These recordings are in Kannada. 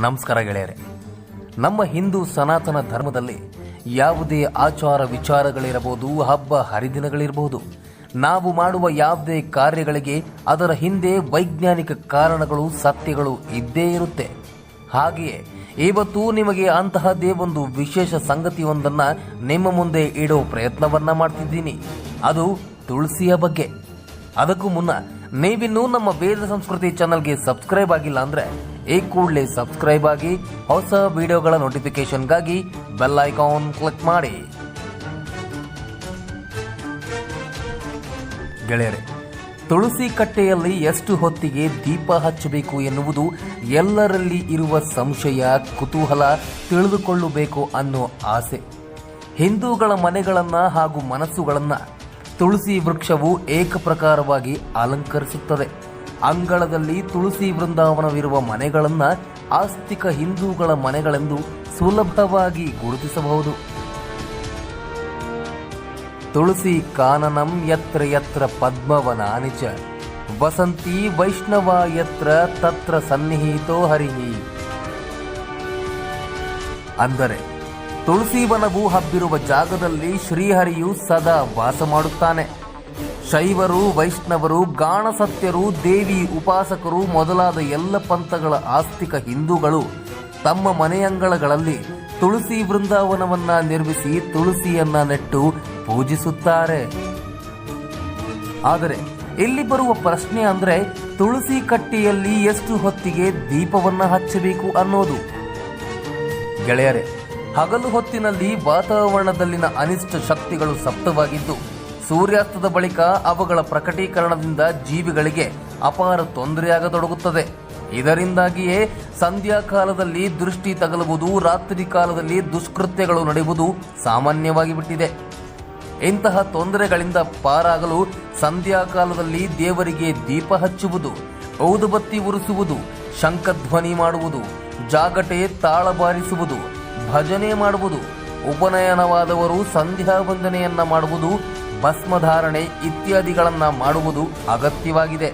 ನಮಸ್ಕಾರ ಗೆಳೆಯರೆ. ನಮ್ಮ ಹಿಂದೂ ಸನಾತನ ಧರ್ಮದಲ್ಲಿ ಯಾವುದೇ ಆಚಾರ ವಿಚಾರಗಳಿರಬಹುದು, ಹಬ್ಬ ಹರಿದಿನಗಳಿರಬಹುದು. ನಾವು ಮಾಡುವ ಯಾವುದೇ ಕಾರ್ಯಗಳಿಗೆ ಅದರ ಹಿಂದೆ ವೈಜ್ಞಾನಿಕ ಕಾರಣಗಳು, ಸತ್ಯಗಳು ಇದ್ದೇ ಇರುತ್ತೆ. ಹಾಗೆಯೇ ಇವತ್ತು ನಿಮಗೆ ಅಂತಹದ್ದೇ ಒಂದು ವಿಶೇಷ ಸಂಗತಿಯೊಂದನ್ನು ನಿಮ್ಮ ಮುಂದೆ ಇಡೋ ಪ್ರಯತ್ನವನ್ನ ಮಾಡ್ತಿದ್ದೀನಿ. ಅದು ತುಳಸಿಯ ಬಗ್ಗೆ. ಅದಕ್ಕೂ ಮುನ್ನ ನೀವಿನ್ನೂ ನಮ್ಮ ವೇದ ಸಂಸ್ಕೃತಿ ಚಾನಲ್ಗೆ ಸಬ್ಸ್ಕ್ರೈಬ್ ಆಗಿಲ್ಲ ಅಂದ್ರೆ ಈ ಕೂಡಲೇ ಸಬ್ಸ್ಕ್ರೈಬ್ ಆಗಿ ಹೊಸ ವಿಡಿಯೋಗಳ ನೋಟಿಫಿಕೇಶನ್ಗಾಗಿ ಬೆಲ್ ಐಕಾನ್ ಕ್ಲಿಕ್ ಮಾಡಿ. ಗೆಳೆಯರೆ, ತುಳಸಿ ಕಟ್ಟೆಯಲ್ಲಿ ಎಷ್ಟು ಹೊತ್ತಿಗೆ ದೀಪ ಹಚ್ಚಬೇಕು ಎನ್ನುವುದು ಎಲ್ಲರಲ್ಲಿ ಇರುವ ಸಂಶಯ, ಕುತೂಹಲ ತಿಳಿದುಕೊಳ್ಳಬೇಕು ಅನ್ನೋ ಆಸೆ. ಹಿಂದೂಗಳ ಮನೆಗಳನ್ನು ಹಾಗೂ ಮನಸ್ಸುಗಳನ್ನ ತುಳಸಿ ವೃಕ್ಷವು ಏಕಪ್ರಕಾರವಾಗಿ ಅಲಂಕರಿಸುತ್ತದೆ. ಅಂಗಳದಲ್ಲಿ ತುಳಸಿ ವೃಂದಾವನವಿರುವ ಮನೆಗಳನ್ನು ಆಸ್ತಿಕ ಹಿಂದೂಗಳ ಮನೆಗಳೆಂದು ಸುಲಭವಾಗಿ ಗುರುತಿಸಬಹುದು. ತುಳಸಿ ಕಾನನಂ ಯತ್ರ ಯತ್ರ ಪದ್ಮವನಾನಿ ಚ. ವಸಂತಿ ವೈಷ್ಣವ ಯತ್ರ ತತ್ರ ಸನ್ನಿಹಿತೋ ಹರಿಹಿ. ಅಂದರೆ ತುಳಸಿ ವನವು ಹಬ್ಬಿರುವ ಜಾಗದಲ್ಲಿ ಶ್ರೀಹರಿಯು ಸದಾ ವಾಸ ಮಾಡುತ್ತಾನೆ. ಶೈವರು, ವೈಷ್ಣವರು, ಗಾಣಸತ್ಯರು, ದೇವಿ ಉಪಾಸಕರು ಮೊದಲಾದ ಎಲ್ಲ ಪಂಥಗಳ ಆಸ್ತಿಕ ಹಿಂದೂಗಳು ತಮ್ಮ ಮನೆಯಂಗಳಗಳಲ್ಲಿ ತುಳಸಿ ವೃಂದಾವನವನ್ನ ನಿರ್ಮಿಸಿ ತುಳಸಿಯನ್ನ ನೆಟ್ಟು ಪೂಜಿಸುತ್ತಾರೆ. ಆದರೆ ಇಲ್ಲಿ ಬರುವ ಪ್ರಶ್ನೆ ಅಂದ್ರೆ ತುಳಸಿ ಕಟ್ಟೆಯಲ್ಲಿ ಎಷ್ಟು ಹೊತ್ತಿಗೆ ದೀಪವನ್ನ ಹಚ್ಚಬೇಕು ಅನ್ನೋದು. ಗೆಳೆಯರೆ ಹಗಲು ಹೊತ್ತಿನಲ್ಲಿ ವಾತಾವರಣದಲ್ಲಿನ ಅನಿಷ್ಟ ಶಕ್ತಿಗಳು ಸಪ್ತವಾಗಿದ್ದು, ಸೂರ್ಯಾಸ್ತದ ಬಳಿಕ ಅವುಗಳ ಪ್ರಕಟೀಕರಣದಿಂದ ಜೀವಿಗಳಿಗೆ ಅಪಾರ ತೊಂದರೆಯಾಗತೊಡಗುತ್ತದೆ. ಇದರಿಂದಾಗಿಯೇ ಸಂಧ್ಯಾಕಾಲದಲ್ಲಿ ದೃಷ್ಟಿ ತಗಲುವುದು, ರಾತ್ರಿ ಕಾಲದಲ್ಲಿ ದುಷ್ಕೃತ್ಯಗಳು ನಡೆಯುವುದು ಸಾಮಾನ್ಯವಾಗಿ ಬಿಟ್ಟಿದೆ ಇಂತಹ ತೊಂದರೆಗಳಿಂದ ಪಾರಾಗಲು ಸಂಧ್ಯಾಕಾಲದಲ್ಲಿ ದೇವರಿಗೆ ದೀಪ ಹಚ್ಚುವುದು, ಔದುಬತ್ತಿ ಉರಿಸುವುದು, ಶಂಖಧ್ವನಿ ಮಾಡುವುದು, ಜಾಗಟೆ ತಾಳ ಬಾರಿಸುವುದು ಭಜನೆ ಮಾಡುವುದು, ಉಪನಯನವಾದವರು ಸಂಧ್ಯಾ ವಂದನೆಯನ್ನ ಮಾಡುವುದು ಭಸ್ಮಧಾರಣೆ ಇತ್ಯಾದಿಗಳನ್ನ ಮಾಡುವುದು ಅಗತ್ಯವಾಗಿದೆ.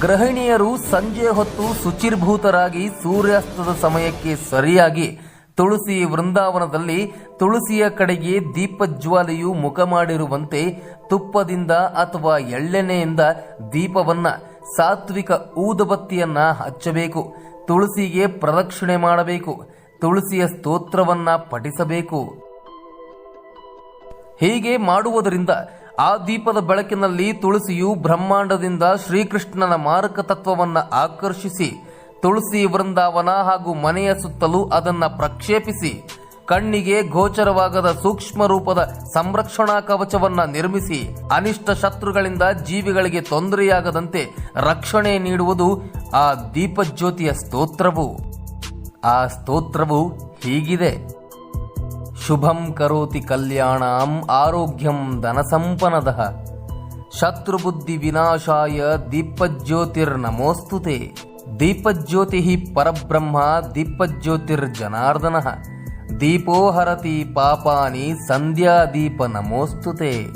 ಗೃಹಿಣಿಯರು ಸಂಜೆ ಹೊತ್ತು ಶುಚಿರ್ಭೂತರಾಗಿ ಸೂರ್ಯಾಸ್ತದ ಸಮಯಕ್ಕೆ ಸರಿಯಾಗಿ ತುಳಸಿ ವೃಂದಾವನದಲ್ಲಿ ತುಳಸಿಯ ಕಡೆಗೆ ದೀಪಜ್ವಾಲೆಯು ಮುಖ ಮಾಡಿರುವಂತೆ ತುಪ್ಪದಿಂದ ಅಥವಾ ಎಳ್ಳೆಣ್ಣೆಯಿಂದ ದೀಪವನ್ನ ಸಾತ್ವಿಕ ಊದುಬತ್ತಿಯನ್ನ ಹಚ್ಚಬೇಕು, ತುಳಸಿಗೆ ಪ್ರದಕ್ಷಿಣೆ ಮಾಡಬೇಕು ತುಳಸಿಯ ಸ್ತೋತ್ರವನ್ನ ಪಠಿಸಬೇಕು. ಹೀಗೆ ಮಾಡುವುದರಿಂದ ಆ ದೀಪದ ಬೆಳಕಿನಲ್ಲಿ ತುಳಸಿಯು ಬ್ರಹ್ಮಾಂಡದಿಂದ ಶ್ರೀಕೃಷ್ಣನ ಮಾರಕ ತತ್ವವನ್ನು ಆಕರ್ಷಿಸಿ, ತುಳಸಿ ವೃಂದಾವನ ಹಾಗೂ ಮನೆಯ ಸುತ್ತಲೂ ಅದನ್ನು ಪ್ರಕ್ಷೇಪಿಸಿ, ಕಣ್ಣಿಗೆ ಗೋಚರವಾಗದ ಸೂಕ್ಷ್ಮ ರೂಪದ ಸಂರಕ್ಷಣಾ ಕವಚವನ್ನ ನಿರ್ಮಿಸಿ, ಅನಿಷ್ಟ ಶತ್ರುಗಳಿಂದ ಜೀವಿಗಳಿಗೆ ತೊಂದರೆಯಾಗದಂತೆ ರಕ್ಷಣೆ ನೀಡುವುದು ಆ ದೀಪಜ್ಯೋತಿಯ ಸ್ತೋತ್ರವು. ಆ ಸ್ತೋತ್ರವು ಹೀಗಿದೆ. ಶುಭಂ ಕರೋತಿ ಕಲ್ಯಾಣಂ ಆರೋಗ್ಯಂ ಧನಸಂಪನದ. ಶತ್ರುಬುದ್ಧಿ ವಿನಾಶಾಯ ದೀಪಜ್ಯೋತಿರ್ನಮೋಸ್ತುತೆ. ದೀಪಜ್ಯೋತಿ ಪರಬ್ರಹ್ಮ ದೀಪಜ್ಯೋತಿರ್ ದೀಪೋಹರತಿ ದೀಪೋ ಹರತಿ ಪಾಪಾನಿ ಸಂಧ್ಯಾ ದೀಪ ನಮೋಸ್ತುತೆ.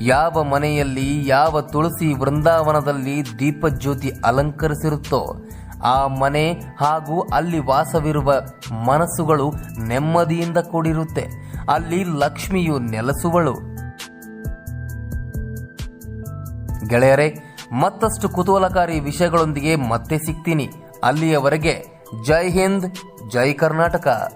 ಯಾವ ಮನೆಯಲ್ಲಿ ಯಾವ ತುಳಸಿ ವೃಂದಾವನದಲ್ಲಿ ದೀಪಜ್ಯೋತಿ ಅಲಂಕರಿಸಿರುತ್ತೋ ಆ ಮನೆ ಹಾಗೂ ಅಲ್ಲಿ ವಾಸವಿರುವ ಮನಸ್ಸುಗಳು ನೆಮ್ಮದಿಯಿಂದ ಕೂಡಿರುತ್ತೆ. ಅಲ್ಲಿ ಲಕ್ಷ್ಮಿಯು ನೆಲೆಸುವಳು. ಗೆಳೆಯರೆ, ಮತ್ತಷ್ಟು ಕುತೂಹಲಕಾರಿ ವಿಷಯಗಳೊಂದಿಗೆ ಮತ್ತೆ ಸಿಗ್ತೀನಿ. ಅಲ್ಲಿಯವರೆಗೆ ಜೈ ಹಿಂದ್, ಜೈ ಕರ್ನಾಟಕ.